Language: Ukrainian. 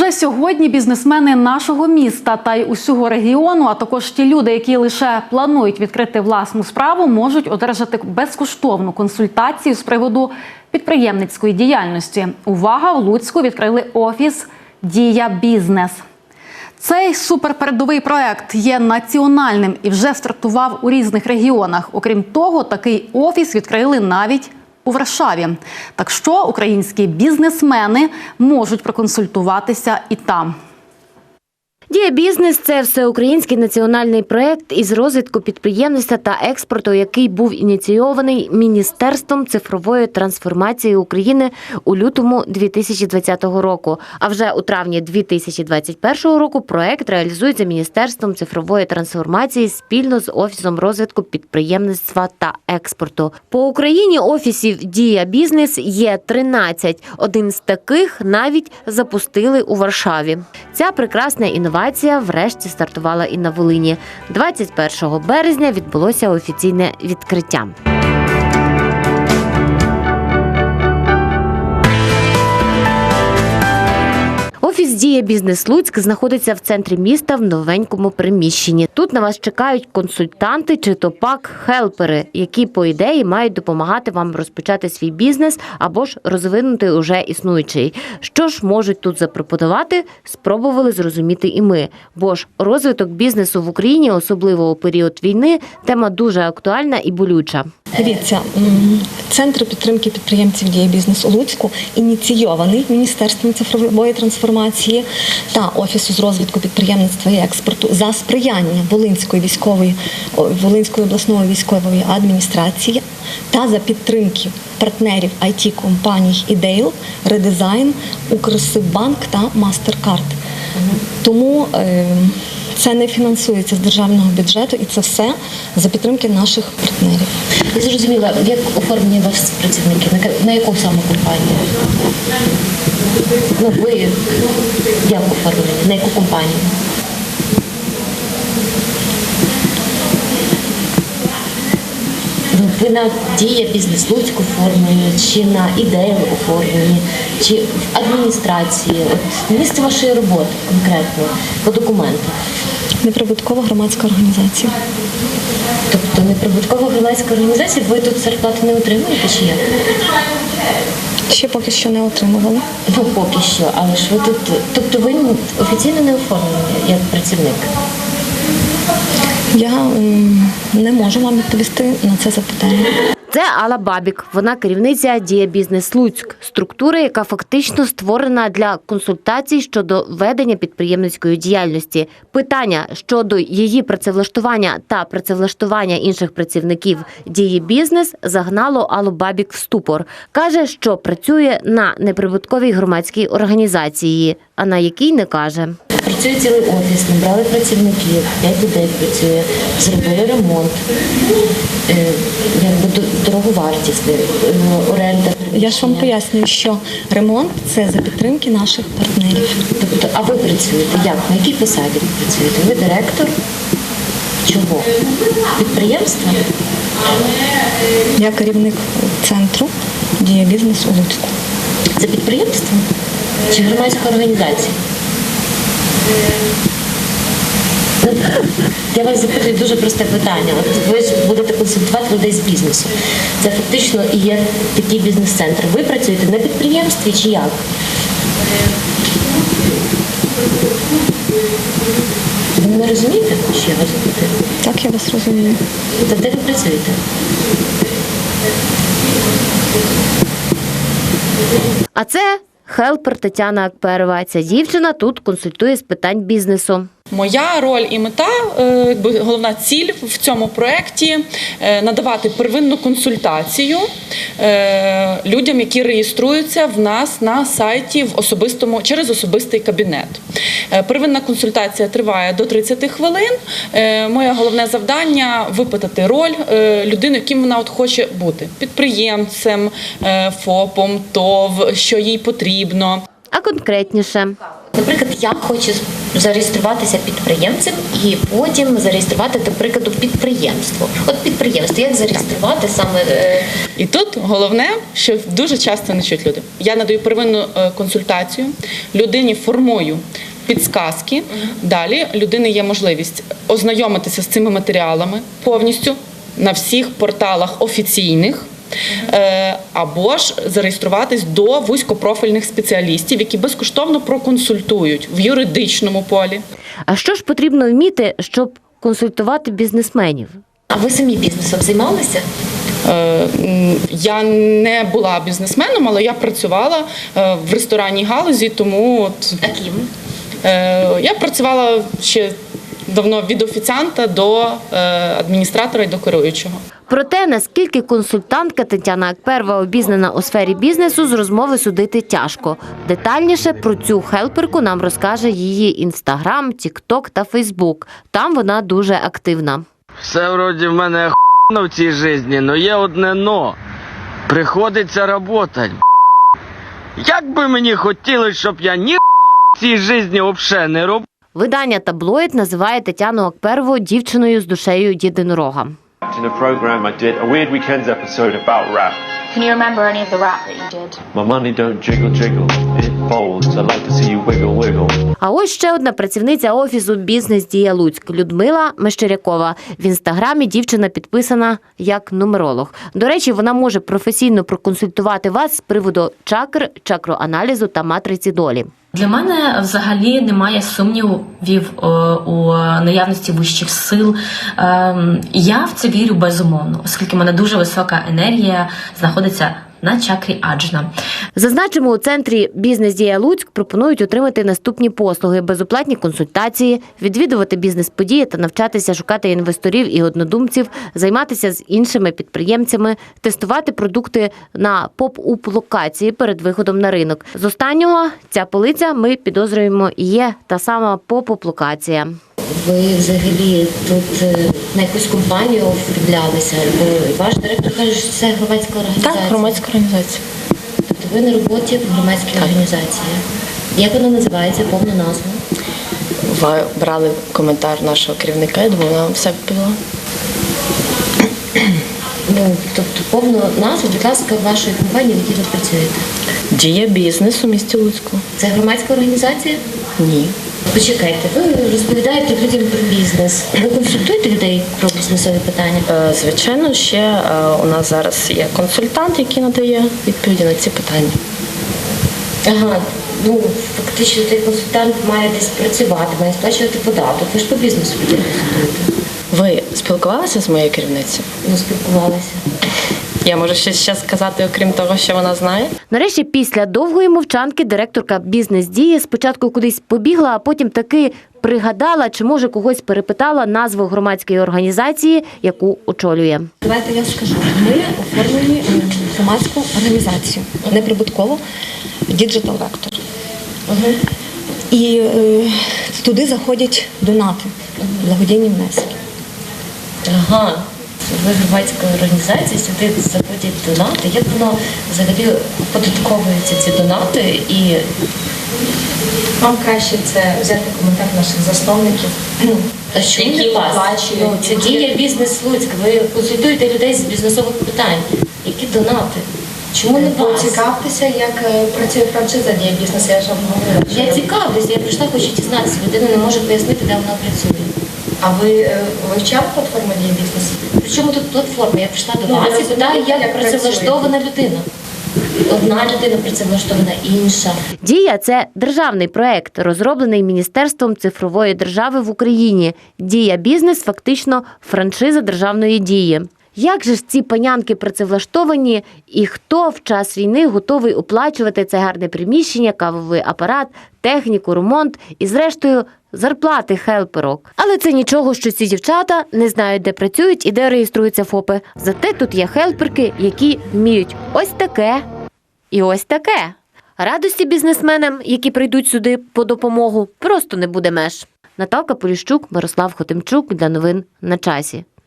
Уже сьогодні бізнесмени нашого міста та й усього регіону, а також ті люди, які лише планують відкрити власну справу, можуть одержати безкоштовну консультацію з приводу підприємницької діяльності. Увага! В Луцьку відкрили офіс Дія Бізнес. Цей суперпередовий проект є національним і вже стартував у різних регіонах. Окрім того, такий офіс відкрили навіть у Варшаві. Так що українські бізнесмени можуть проконсультуватися і там. Дія бізнес це всеукраїнський національний проект із розвитку підприємництва та експорту, який був ініційований Міністерством цифрової трансформації України у лютому 2020 року. А вже у травні 2021 року проект реалізується Міністерством цифрової трансформації спільно з офісом розвитку підприємництва та експорту. По Україні офісів Дія бізнес є 13. Один з таких навіть запустили у Варшаві. Ця прекрасна інновація врешті стартувала і на Волині. 21 березня відбулося офіційне відкриття. Офіс Дія Бізнес Луцьк знаходиться в центрі міста в новенькому приміщенні. Тут на вас чекають консультанти чи то пак хелпери, які по ідеї мають допомагати вам розпочати свій бізнес або ж розвинути уже існуючий. Що ж можуть тут запропонувати, спробували зрозуміти і ми. Бо ж розвиток бізнесу в Україні, особливо у період війни, тема дуже актуальна і болюча. Дивіться, центр підтримки підприємців діє бізнес у Луцьку ініційований Міністерством цифрової трансформації та Офісу з розвитку підприємництва і експорту за сприяння Волинської військової Волинської обласної військової адміністрації та за підтримки партнерів it компаній Ідейл, Редизайн, Укрсиббанк та Мастеркард. Тому е, це не фінансується з державного бюджету, і це все за підтримки наших партнерів. Я зрозуміла, як оформлені вас працівники, на, яку саме компанію? Ну, ви як оформлені, на яку компанію? Ви на дія бізнес Луцьк оформлені, чи на ідею оформлені, чи в адміністрації? От місце вашої роботи конкретно по документах. Неприбуткова громадська організація. Тобто неприбуткова громадська організація, ви тут зарплати не отримуєте чи як? Ще поки що не отримували. Ну, поки що, але ж ви тут, тобто ви офіційно не оформлені як працівник. Я не можу вам відповісти на це запитання. Це Алла Бабік. Вона керівниця Дія Бізнес Луцьк, структури, яка фактично створена для консультацій щодо ведення підприємницької діяльності. Питання щодо її працевлаштування та працевлаштування інших працівників дії бізнес загнало Аллу Бабік в ступор. каже, що працює на неприбутковій громадській організації, а на якій не каже. Працює цілий офіс, набрали працівників, п'ять людей працює, зробили ремонт, е, якби дороговартісний, е, оренда. Я ж вам пояснюю, що ремонт це за підтримки наших партнерів. Тобто, а ви працюєте як? На якій посаді ви працюєте? Ви директор? Чого? Підприємства? Я керівник центру діє бізнес у Луцьку. Це підприємство? Чи громадська організація? Я вас запитую дуже просте питання. От ви ж будете консультувати людей з бізнесу. Це фактично і є такий бізнес-центр. Ви працюєте на підприємстві чи як? Ви мене розумієте, що я вас запитую? Так я вас розумію. Та де ви працюєте? А це хелпер Тетяна Акперова. Ця дівчина тут консультує з питань бізнесу. Моя роль і мета, е, якби головна ціль в цьому проєкті е, надавати первинну консультацію е, людям, які реєструються в нас на сайті в особистому через особистий кабінет. Первинна консультація триває до 30 хвилин. Моє головне завдання випитати роль людини, яким вона от хоче бути підприємцем, ФОПом, ТОВ, що їй потрібно. А конкретніше, наприклад, я хочу зареєструватися підприємцем і потім зареєструвати, до прикладу, підприємство. От підприємство, як зареєструвати саме е, І тут головне, що дуже часто не чують люди. Я надаю первинну е, консультацію, людині формую підсказки. Далі людини є можливість ознайомитися з цими матеріалами повністю на всіх порталах офіційних. Е, Або ж зареєструватись до вузькопрофільних спеціалістів, які безкоштовно проконсультують в юридичному полі. А що ж потрібно вміти, щоб консультувати бізнесменів? А ви самі бізнесом займалися? Е, Я не була бізнесменом, але я працювала е, в ресторанній галузі, тому от А ким? Я працювала ще давно від офіціанта до адміністратора і до керуючого. Про те, наскільки консультантка Тетяна Акперва обізнана у сфері бізнесу, з розмови судити тяжко. Детальніше про цю хелперку нам розкаже її інстаграм, тікток та фейсбук. Там вона дуже активна. Все вроді в мене в цій житті, но є одне но. Приходиться работать. Як би мені хотілося, щоб я ні в цій житті взагалі не робив. Видання таблоїд називає Тетяну Акперву дівчиною з душею єдинорога. In a program I did, a Weird Weekends episode about rap. Can you remember any of the rap that you did? My money don't jiggle jiggle, it folds. I like to see you wiggle wiggle. А ось ще одна працівниця офісу Бізнес Дія Луцьк Людмила Мещерякова. В інстаграмі дівчина підписана як нумеролог. До речі, вона може професійно проконсультувати вас з приводу чакр, чакроаналізу та матриці долі. Для мене взагалі немає сумнівів е, у наявності вищих сил. Ем, Я в це вірю безумовно, оскільки в мене дуже висока енергія знаходиться на чакрі аджна. Зазначимо, у центрі Бізнес Дія Луцьк пропонують отримати наступні послуги: безоплатні консультації, відвідувати бізнес-події та навчатися шукати інвесторів і однодумців, займатися з іншими підприємцями, тестувати продукти на поп-уп локації перед виходом на ринок. З останнього ця полиця ми підозрюємо є та сама поп-уп локація. Ви взагалі тут е, на якусь компанію вдивлялися, бо ваш директор каже, що це громадська організація. Так, громадська організація. Тобто ви на роботі в громадській організації. Як вона називається, повну назву? Ви брали коментар нашого керівника, я думаю, вона вам все відповіла. Ну, тобто повну назву, будь ласка, вашої компанії, в якій ви працюєте. Дія бізнес у місті Луцьку. Це громадська організація? Ні. Почекайте, ви розповідаєте людям про бізнес. Ви консультуєте людей про бізнесові питання? Е, Звичайно, ще е, у нас зараз є консультант, який надає відповіді на ці питання. Ага, ну фактично цей консультант має десь працювати, має сплачувати податок. Ви ж по бізнесу людей консультуєте. Ви спілкувалися з моєю керівницею? Ну, спілкувалися. Я можу ще, ще сказати, окрім того, що вона знає. Нарешті, після довгої мовчанки, директорка бізнес дії спочатку кудись побігла, а потім таки пригадала, чи може когось перепитала назву громадської організації, яку очолює. Давайте я скажу. Ми оформлені е, громадську організацію, неприбутково Digital Vector. І е, туди заходять донати, благодійні внески. Ага. Ви громадська організація, сюди заходять донати. Як воно взагалі оподатковуються ці донати і Вам краще це взяти коментар наших засновників. А що Які вас? Ну, це дія бізнес Луцьк. Ви консультуєте людей з бізнесових питань. Які донати? Чому не вас? Поцікавтеся, як е, працює франшиза дія бізнесу. Я ж вам говорила. Я цікавлюся, я прийшла, хочу дізнатися. Людина не може пояснити, де вона працює. А ви е, вивчали платформу для бізнесу? Причому тут платформа? Я прийшла до Ну, вас і питаю, як як працевлаштована людина. Одна людина працевлаштована, інша. Дія це державний проект, розроблений Міністерством цифрової держави в Україні. Дія бізнес фактично франшиза державної дії. Як же ж ці панянки працевлаштовані, і хто в час війни готовий оплачувати це гарне приміщення, кавовий апарат, техніку, ремонт і, зрештою, зарплати хелперок? Але це нічого, що ці дівчата не знають, де працюють і де реєструються ФОПи. Зате тут є хелперки, які вміють ось таке і ось таке. Радості бізнесменам, які прийдуть сюди по допомогу, просто не буде меж. Наталка Поліщук, Мирослав Хотимчук для новин на часі.